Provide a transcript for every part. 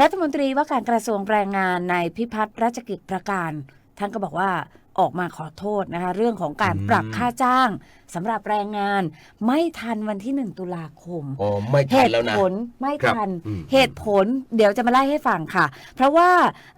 รัฐมนตรีว่าการกระทรวงแรงงานนายพิพัฒน์ราชกิจประการ ท่านก็บอกว่าออกมาขอโทษนะคะ เรื่องของการอืมปรับค่าจ้างสำหรับแรงงาน ไม่ทันวันที่ 1 ตุลาคมอ๋อไม่เหทันตุแล้วนะ ผลไม่ครับทันอืมเหตุผลเดี๋ยวจะมาไล่ให้ฟังค่ะ เพราะว่า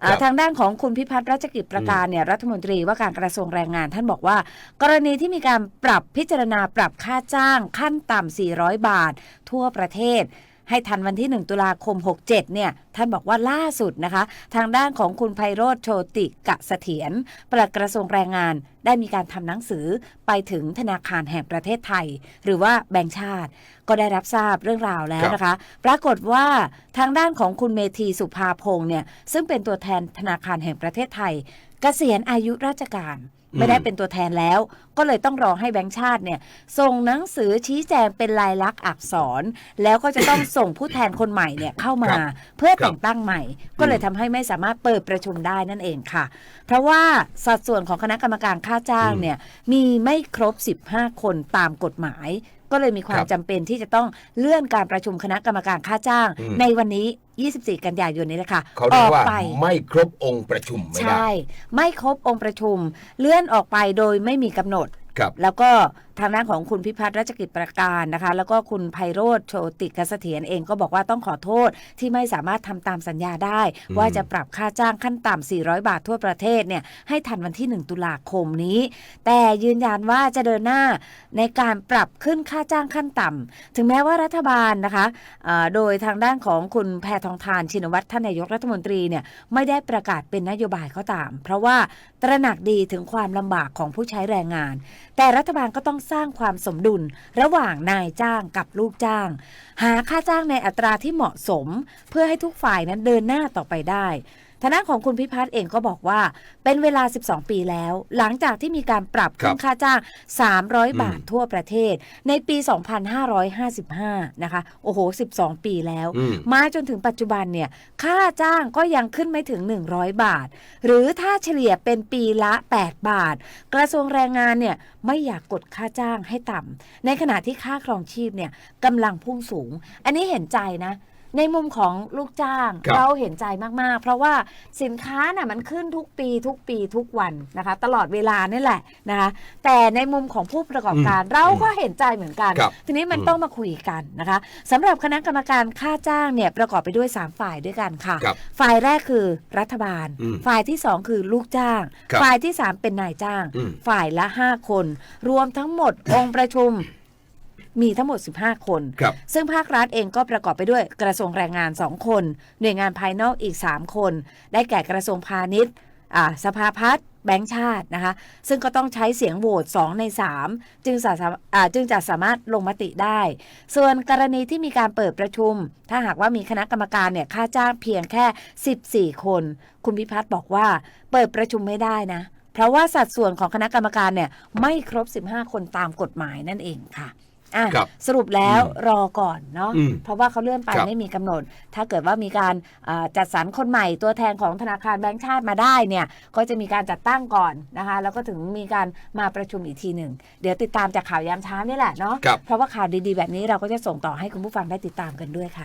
อ่าครับทางด้านของคุณพิพัฒน์รัชกิจประการเนี่ยรัฐมนตรีว่าการกระทรวงแรงงาน ท่านบอกว่า กรณีที่มีการปรับพิจารณาปรับค่าจ้างขั้นต่ำ400 บาท ทั่วประเทศ ให้ทันวันที่ 1 ตุลาคม 67 เนี่ย ท่านบอกว่าล่าสุดนะคะ ทางด้านของคุณไพโรธโชติกะเสถียรปลัดกระทรวงแรงงาน ได้มีการทำหนังสือไปถึงธนาคารแห่งประเทศไทย หรือว่าแบงก์ชาติ ก็ได้รับทราบเรื่องราวแล้วนะคะ ปรากฏว่าทางด้านของคุณเมธีสุภาพงศ์เนี่ยซึ่งเป็นตัวแทนธนาคารแห่งประเทศไทยเกษียณอายุราชการอืม ไม่ได้เป็นตัวแทนแล้ว ก็เลยต้องรอให้แบงค์ชาติเนี่ยส่งหนังสือชี้แจงเป็นลายลักษณ์อักษร แล้วก็จะต้องส่งผู้แทนคนใหม่เนี่ยเข้ามาครับเพื่อครับแต่งตั้งใหม่ ก็เลยทำให้ไม่สามารถเปิดประชุมได้นั่นเองค่ะ เพราะว่าสัดส่วนของคณะกรรมการค่าจ้างอืมเนี่ยมีไม่ครบ 15 คนตามกฎหมาย ก็เลยมีความครับจำเป็นที่จะต้องเลื่อนการประชุมคณะกรรมการค่าจ้างอืมในวันนี้ 24 กันยายนนี้แหละค่ะเขาเรียกว่าออไปไม่ครบองค์ประชุมไม่ได้ใช่ ไม่ครบองค์ประชุม เลื่อนออกไปโดยไม่มีกำหนดครับแล้วก็ทางด้านของคุณพิพัฒน์รัชกิจประการนะคะ แล้วก็คุณไพโรธโชติกเสถียรเองก็บอกว่าต้องขอโทษที่ไม่สามารถทำตามสัญญาได้อืมว่าจะปรับค่าจ้างขั้นต่ำ400 บาททั่วประเทศเนี่ยให้ทันวันที่ 1 ตุลาคมนี้ แต่ยืนยันว่าจะเดินหน้าในการปรับขึ้นค่าจ้างขั้นต่ำถึงแม้ว่ารัฐบาลนะคะเอ่อโดยทางด้านของคุณแพทองทานชินวัตรท่านนายกรัฐมนตรีเนี่ยไม่ได้ประกาศเป็นนโยบายก็ตาม เพราะว่าตระหนักดีถึงความลำบากของผู้ใช้แรงงาน แต่รัฐบาลก็ต้องสร้างความสมดุลระหว่างนายจ้างกับลูกจ้าง หาค่าจ้างในอัตราที่เหมาะสม เพื่อให้ทุกฝ่ายนั้นเดินหน้าต่อไปได้ ทางด้านของคุณพิพัฒน์เองก็บอกว่า เป็นเวลา 12 ปีแล้ว หลังจากที่มีการปรับขึ้นครับค่าจ้าง 300 บาทอืมทั่วประเทศ ในปี 2555 นะคะ โอ้โห 12 ปีแล้วอืมมาจนถึงปัจจุบันเนี่ย ค่าจ้างก็ยังขึ้นไม่ถึง 100 บาท หรือถ้าเฉลี่ยเป็นปีละ 8 บาท กระทรวงแรงงานเนี่ยไม่อยากกดค่าจ้างให้ต่ำในขณะที่ค่าครองชีพเนี่ยกำลังพุ่งสูง อันนี้เห็นใจนะ ในมุมของลูกจ้างครับ เราเห็นใจมากๆ เพราะว่าสินค้าน่ะมันขึ้นทุกปีทุกปีทุกวันนะคะ ตลอดเวลานี่แหละนะคะแต่ในมุมของผู้ประกอบการเราก็เห็นใจเหมือนกัน ครับทีนี้มันอืม ต้องมาคุยกันนะคะสำหรับคณะกรรมการค่าจ้างเนี่ยประกอบไปด้วย 3 ฝ่ายด้วยกันค่ะ ครับ ฝ่ายแรกคือรัฐบาล อืมฝ่ายที่ 2 คือลูกจ้าง ครับฝ่ายที่ 3 เป็นนายจ้าง อืม ฝ่ายละ 5 คน รวมทั้งหมด องค์ประชุม มีทั้งหมด 15 คน ครับซึ่งภาครัฐเองก็ประกอบไปด้วยกระทรวงแรงงาน 2 คน หน่วยงานภายนอกอีก 3 คน ได้แก่กระทรวงพาณิชย์อ่าสภาพัฒน์แบงค์ชาตินะคะ ซึ่งก็ต้องใช้เสียงโหวต 2 ใน 3 จึงสาอ่าจึงจะสามารถลงมติได้ ส่วนกรณีที่มีการเปิดประชุม ถ้าหากว่ามีคณะกรรมการเนี่ยค่าจ้างเพียงแค่ 14 คน คุณพิพัฒน์บอกว่าเปิดประชุมไม่ได้นะ เพราะว่าสัดส่วนของคณะกรรมการเนี่ยไม่ครบ 15 คนตามกฎหมายนั่นเองค่ะ อะครับสรุปแล้วอืมรอก่อนเนาะอืมเพราะว่าเขาเลื่อนไปครับ ไม่มีกำหนด ถ้าเกิดว่ามีการอ่าจัดสรรคนใหม่ตัวแทนของธนาคารแบงก์ชาติมาได้เนี่ยก็จะมีการจัดตั้งก่อนนะคะ แล้วก็ถึงมีการมาประชุมอีกทีหนึ่ง เดี๋ยวติดตามจากข่าวยามเช้านี่แหละเนาะครับ เพราะว่าข่าวดีๆ แบบนี้เราก็จะส่งต่อให้คุณผู้ฟังได้ติดตามกันด้วยค่ะ